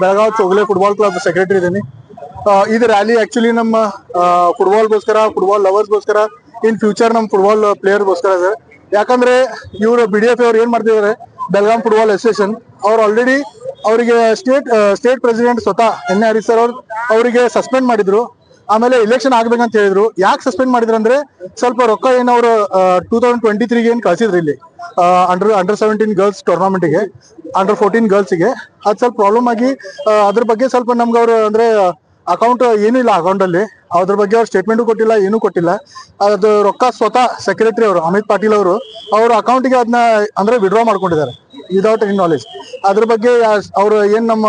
Belgaum Chougale football club secretary ಇದ್ದೀನಿ ಇದು rally actually ನಮ್ಮ ಫುಟ್ಬಾಲ್ಗೋಸ್ಕರ ಫುಟ್ಬಾಲ್ ಲವರ್ಸ್ಗೋಸ್ಕರ ಇನ್ ಫ್ಯೂಚರ್ ನಮ್ಮ ಫುಟ್ಬಾಲ್ ಪ್ಲೇಯರ್ಗೋಸ್ಕರ ಸರ್ ಯಾಕಂದ್ರೆ ಇವರು ಬಿ ಡಿ ಎಫ್ ಅವ್ರು ಏನ್ ಮಾಡ್ತಿದ್ದಾರೆ ಬೆಳಗಾಂ ಫುಟ್ಬಾಲ್ ಅಸೋಸಿಯೇಷನ್ ಅವ್ರು ಆಲ್ರೆಡಿ ಅವರಿಗೆ ಸ್ಟೇಟ್ ಸ್ಟೇಟ್ ಪ್ರೆಸಿಡೆಂಟ್ ಸ್ವತಃ, ಎನ್ ಹರೀಶ್ ಸರ್ ಅವ್ರು, ಅವರಿಗೆ ಸಸ್ಪೆಂಡ್ ಮಾಡಿದ್ರು. ಆಮೇಲೆ ಇಲೆಕ್ಷನ್ ಆಗ್ಬೇಕಂತ ಹೇಳಿದ್ರು. ಯಾಕೆ ಸಸ್ಪೆಂಡ್ ಮಾಡಿದ್ರು ಅಂದ್ರೆ ಸ್ವಲ್ಪ ರೊಕ್ಕ ಏನು ಅವರು ಟೂ ತೌಸಂಡ್ ಟ್ವೆಂಟಿ ತ್ರೀಗೆ ಏನು ಕಳಿಸಿದ್ರು ಇಲ್ಲಿ ಅಂಡರ್ ಅಂಡರ್ ಸೆವೆಂಟೀನ್ ಗರ್ಲ್ಸ್ ಟೂರ್ನಮೆಂಟ್ಗೆ ಅಂಡರ್ ಫೋರ್ಟೀನ್ ಗರ್ಲ್ಸ್ಗೆ ಅದು ಸ್ವಲ್ಪ ಪ್ರಾಬ್ಲಮ್ ಆಗಿ ಅದ್ರ ಬಗ್ಗೆ ಸ್ವಲ್ಪ ನಮ್ಗೆ ಅವರು ಅಂದ್ರೆ ಅಕೌಂಟ್ ಏನೂ ಇಲ್ಲ ಅಕೌಂಟ್ ಅಲ್ಲಿ. ಅದ್ರ ಬಗ್ಗೆ ಅವ್ರು ಸ್ಟೇಟ್ಮೆಂಟ್ ಕೊಟ್ಟಿಲ್ಲ, ಏನೂ ಕೊಟ್ಟಿಲ್ಲ. ಅದು ರೊಕ್ಕ ಸ್ವತಃ ಸೆಕ್ರೆಟರಿ ಅವರು, ಅಮಿತ್ ಪಾಟೀಲ್ ಅವರು, ಅವ್ರ ಅಕೌಂಟಿಗೆ ಅದನ್ನ ಅಂದ್ರೆ ವಿಡ್ರಾ ಮಾಡ್ಕೊಂಡಿದ್ದಾರೆ ವಿದೌಟ್ ಎನಿ ನಾಲೆಜ್ ಅದ್ರ ಬಗ್ಗೆ ಅವರು ಏನು ನಮ್ಮ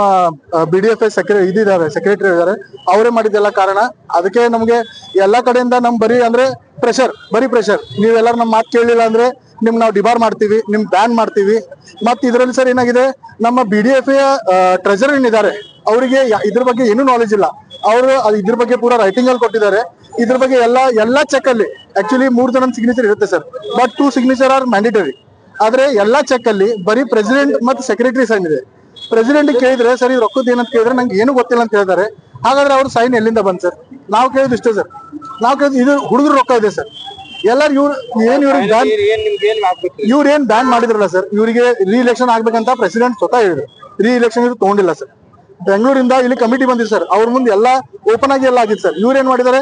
ಬಿ ಡಿ ಎಫ್ ಎಸ್ ಸೆಕ್ರೆ ಇದಿದ್ದಾರೆ ಸೆಕ್ರೆಟರಿ ಇದ್ದಾರೆ, ಅವರೇ ಮಾಡಿದ್ದೆಲ್ಲ ಕಾರಣ. ಅದಕ್ಕೆ ನಮಗೆ ಎಲ್ಲಾ ಕಡೆಯಿಂದ ನಮ್ಮ ಬರೀ ಅಂದ್ರೆ ಪ್ರೆಷರ್ ಬರೀ ಪ್ರೆಷರ್ ನೀವೆಲ್ಲರೂ ನಮ್ಮ ಮಾತು ಕೇಳಲಿಲ್ಲ ಅಂದ್ರೆ ನಿಮ್ ನಾವು ಡಿಬಾರ್ ಮಾಡ್ತೀವಿ, ನಿಮ್ ಬ್ಯಾನ್ ಮಾಡ್ತೀವಿ. ಮತ್ತೆ ಇದ್ರಲ್ಲಿ ಸರ್ ಏನಾಗಿದೆ, ನಮ್ಮ ಬಿ ಡಿ ಎಫ್ ಟ್ರೆಜರ್ ಏನಿದ್ದಾರೆ ಅವರಿಗೆ ಇದ್ರ ಬಗ್ಗೆ ಏನೂ ನಾಲೆಜ್ ಇಲ್ಲ. ಅವರು ಇದ್ರ ಬಗ್ಗೆ ಪೂರಾ ರೈಟಿಂಗ್ ಅಲ್ಲಿ ಕೊಟ್ಟಿದ್ದಾರೆ. ಇದ್ರ ಬಗ್ಗೆ ಎಲ್ಲಾ ಎಲ್ಲಾ ಚೆಕ್ ಅಲ್ಲಿ ಆಕ್ಚುಲಿ ಮೂರ್ ಜನ ಸಿಗ್ನೇಚರ್ ಇರುತ್ತೆ sir. But two signature are mandatory ಆದ್ರೆ ಎಲ್ಲಾ ಚೆಕ್ ಅಲ್ಲಿ ಬರೀ ಪ್ರೆಸಿಡೆಂಟ್ ಮತ್ತೆ ಸೆಕ್ರೆಟರಿ ಸೈನ್ ಇದೆ. ಪ್ರೆಸಿಡೆಂಟ್ ಕೇಳಿದ್ರೆ ಸರ್ ಇದು ರೊಕ್ಕದ ಏನಂತ ಕೇಳಿದ್ರೆ ನಂಗೆ ಏನು ಗೊತ್ತಿಲ್ಲ ಅಂತ ಹೇಳ್ತಾರೆ. ಹಾಗಾದ್ರೆ ಅವ್ರ ಸೈನ್ ಎಲ್ಲಿಂದ ಬಂದ್ ಸರ್? ನಾವು ಕೇಳಿದ್ ಇಷ್ಟೇ ಸರ್. ನಾವು ಕೇಳಿದ್, ಇದು ಹುಡುಗರು ರೊಕ್ಕ ಇದೆ ಸರ್. ಎಲ್ಲಾರು ಇವ್ರು ಏನ್ ಇವ್ರಿಗೆ ಬ್ಯಾನ್ ಏನ್ ನಿಮ್ಗೆ ಏನ್ ಇವ್ರು ಏನ್ ಬ್ಯಾನ್ ಮಾಡಿದ್ರಲ್ಲ ಸರ್ ಇವರಿಗೆ ರೀ ಎಲೆಕ್ಷನ್ ಆಗ್ಬೇಕಂತ ಪ್ರೆಸಿಡೆಂಟ್ ಸ್ವತಃ ಹೇಳಿದ್ರು. ರೀ ಎಲೆಕ್ಷನ್ ಇದು ತಗೊಂಡಿಲ್ಲ ಸರ್ ಬೆಂಗಳೂರಿಂದ ಇಲ್ಲಿ ಕಮಿಟಿ ಬಂದಿದೆ ಸರ್ ಅವ್ರ ಮುಂದೆ ಎಲ್ಲ ಓಪನ್ ಆಗಿ ಎಲ್ಲ ಆಗಿತ್ತು ಸರ್ ಇವ್ರು ಏನ್ ಮಾಡಿದ್ದಾರೆ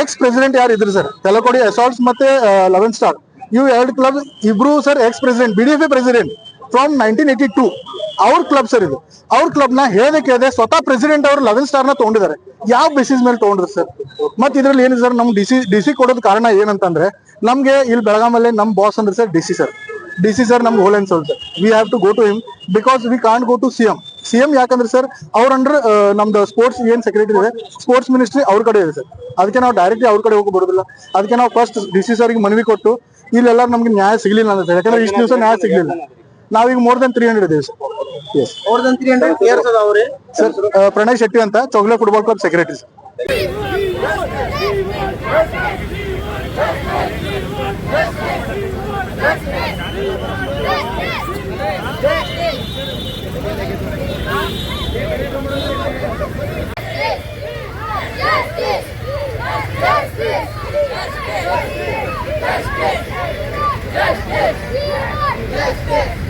ಎಕ್ಸ್ ಪ್ರೆಸಿಡೆಂಟ್ ಯಾರು ಇದ್ರು ಸರ್ ತೆಲಕೋಡಿ ಅಸಾಲ್ಟ್ಸ್ ಮತ್ತೆ ಲೆವೆನ್ ಸ್ಟಾರ್ ಇವ್ ಎರಡು ಕ್ಲಬ್ ಇಬ್ರು sir ex president B D F president from nineteen eighty two ಅವ್ರ ಕ್ಲಬ್ ಸರ್ ಇದು. ಅವ್ರ ಕ್ಲಬ್ನ ಹೇಳದೆ ಕೇಳದೆ ಸ್ವತಃ ಪ್ರೆಸಿಡೆಂಟ್ ಅವರು ಲೆವೆನ್ ಸ್ಟಾರ್ನ ತಗೊಂಡಿದ್ದಾರೆ ಯಾವ ಬೇಸಿಸ್ ಮೇಲೆ ತಗೊಂಡ್ರು ಸರ್ ಮತ್ತೆ ಇದ್ರಲ್ಲಿ ಏನಿದೆ ಸರ್ ನಮ್ ಡಿಸಿ ಡಿಸಿ ಕೊಡೋದ್ ಕಾರಣ ಏನಂತಂದ್ರೆ ನಮ್ಗೆ ಇಲ್ಲಿ ಬೆಳಗಾಮಲ್ಲಿ ನಮ್ಮ ಬಾಸ್ ಅಂದ್ರೆ sir D C sir D C sir ನಮ್ಗೆ ಹೋಲೆನ್ sir we have to go to him because we can't go to C M C M ಯಾಕಂದ್ರೆ ಸರ್ ಅವ್ರ ಅಂಡರ್ ನಮ್ದು ಸ್ಪೋರ್ಟ್ಸ್ ಏನ್ ಸೆಕ್ರೆಟರಿ ಇದೆ ಸ್ಪೋರ್ಟ್ಸ್ ಮಿನಿಸ್ಟ್ರಿ ಅವ್ರ ಕಡೆ ಇದೆ ಸರ್ ಅದಕ್ಕೆ ನಾವು ಡೈರೆಕ್ಟ್ಲಿ ಅವ್ರ ಕಡೆ ಹೋಗಿ ಬರೋದಿಲ್ಲ ಅದಕ್ಕೆ ನಾವು ಫಸ್ಟ್ ಡಿ ಸಿ ಸರ್ಗೆ ಮನವಿ ಕೊಟ್ಟು ಇಲ್ಲೆಲ್ಲ ನಮ್ಗೆ ನ್ಯಾಯ ಸಿಗ್ಲಿಲ್ಲ ಅಂತ ಸರ್ ಯಾಕಂದ್ರೆ ಇಷ್ಟು ದಿವಸ ನ್ಯಾಯ ಸಿಗ್ಲಿಲ್ಲ ನಾವೀಗ ಮೋರ್ ದನ್ ತ್ರೀ ಹಂಡ್ರೆಡ್ ಇದೇವೆ ಸರ್ ಸರ್ ಪ್ರಣಯ್ ಶೆಟ್ಟಿ ಅಂತ Chougale football club secretary sir Justice! Justice!